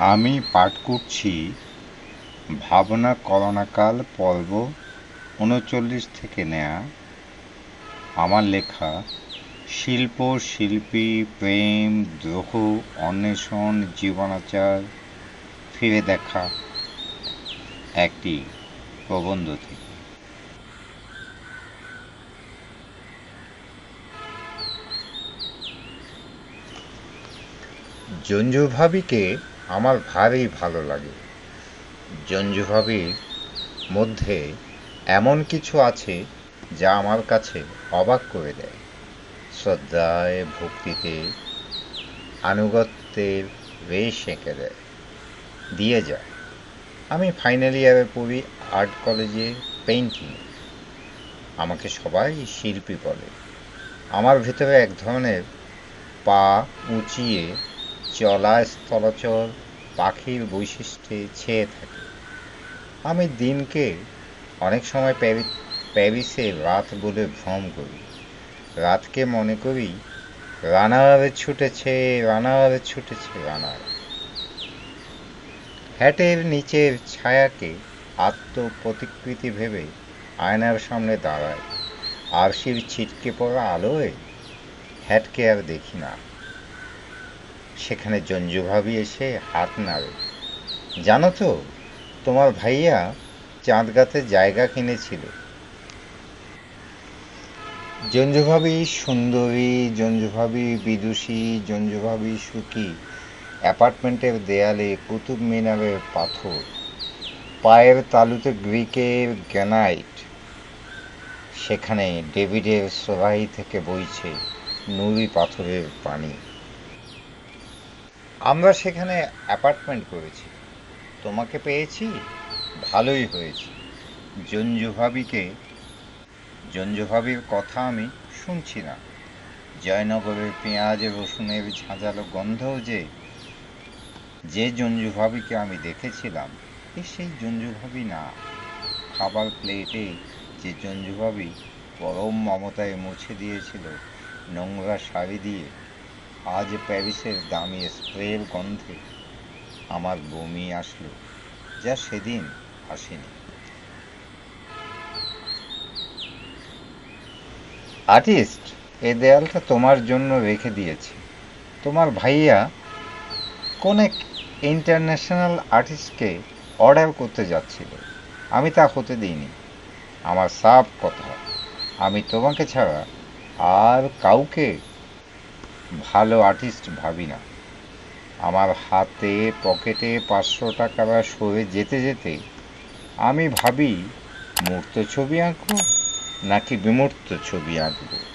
আমি পাঠ করছি ভাবনা করোনাকাল পর্ব উনচল্লিশ থেকে নেয়া। আমার লেখা, শিল্প, শিল্পী, প্রেম, দ্রোহ, অন্বেষণ, জীবনাচার, ফিরে দেখা একটি প্রবন্ধ থেকে। জঞ্জু ভাবিকে আমার ভারী ভালো লাগে। জঞ্জু ভাবির মধ্যে এমন কিছু আছে যা আমার কাছে অবাক করে দেয়। শ্রদ্ধায়, ভক্তিতে, আনুগত্যের রেশ এঁকে দেয়। দিয়ে যায়। আমি ফাইনাল ইয়ারে পড়ি আর্ট কলেজে পেইন্টিং। আমাকে সবাই শিল্পী বলে। আমার ভিতরে এক ধরনের পা উঁচিয়ে চলা স্থলচর পাখির বৈশিষ্ট্যে ছেয়ে থাকে। আমি দিনকে অনেক সময় প্যারি, প্যারিসে রাত বলে ভ্রম করি। রাতকে মনে করি, রানার ছুটেছে রানার ছুটেছে রানার। হ্যাটের নিচের ছায়াকে আত্মপ্রতিকৃতি ভেবে আয়নার সামনে দাঁড়ায়। আরশির ছিটকে পড়া আলোয় হ্যাটকে আর দেখি না। সেখানে জঞ্জুভাবি এসে হাত নাড়ে। জানো তো, তোমার ভাইয়া চাঁদগাতে জায়গা কিনেছিল। জঞ্জুভাবি সুন্দরী জঞ্জুভাবি বিদুষী জঞ্জুভাবি সুখী। অ্যাপার্টমেন্টের দেয়ালে কুতুব মিনারের পাথর। পায়ের তালুতে গ্রিকের গ্যানাইট সেখানে ডেভিডের সোরাই থেকে বইছে নুড়ি পাথরের পানি। আমরা সেখানে অ্যাপার্টমেন্ট করেছি। তোমাকে পেয়েছি, ভালোই হয়েছে। জঞ্জুভাবিকে জঞ্জুভাবির কথা আমি শুনছি না। জয়নগরের পেঁয়াজ, রসুনের ঝাঁঝালো গন্ধও যে যে জঞ্জুভাবিকে আমি দেখেছিলাম, এ সেই জঞ্জুভাবি না। খাবার প্লেটে যে জঞ্জুভাবি পরম মমতায় মুছে দিয়েছিল নোংরা শাড়ি দিয়ে আজ প্যারিসের দামি স্প্রের গন্ধে আমার বমি আসলো, যা সেদিন আসেনি। আর্টিস্ট, এ দেয়ালটা তোমার জন্য রেখে দিয়েছি। তোমার ভাইয়া কোন এক ইন্টারন্যাশনাল আর্টিস্টকে অর্ডার করতে যাচ্ছিল। আমি তা হতে দিইনি। আমার সাফ কথা। আমি তোমাকে ছাড়া আর কাউকে ভালো আর্টিস্ট ভাবি না। আমার হাতে পকেটে পাঁচশো টাকা সরে যেতে যেতে আমি ভাবি, মূর্ত ছবি আঁকবো নাকি বিমূর্ত ছবি আঁকবো?